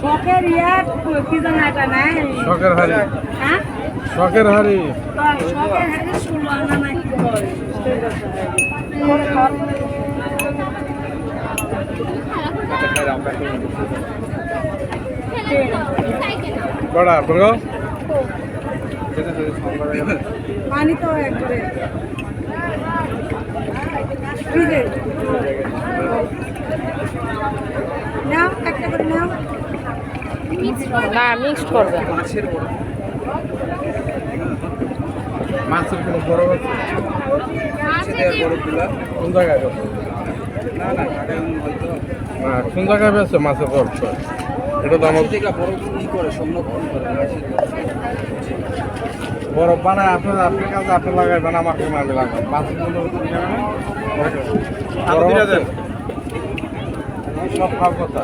শখের ইয়া কি জানা এটা নাই? শখের হাড়ি। হ্যাঁ? শখের হাড়ি। শখের হাতে ষোলো আনা নাকি কটা বলো পানি তো একবারে ফ্রিজে। নাও একটা করে নাও। না মিক্সড করবে মাছের কোনো বড় আছে কোন জায়গায় আছে? না কোন জায়গায় আছে মাছের বড়? এটা তো আমার বরফ বানায় আপনার আপনার কাছে আপনি লাগাইবেন আমার কোনো আমি লাগাবো মাছের কোনো সব খাওয়ার কথা।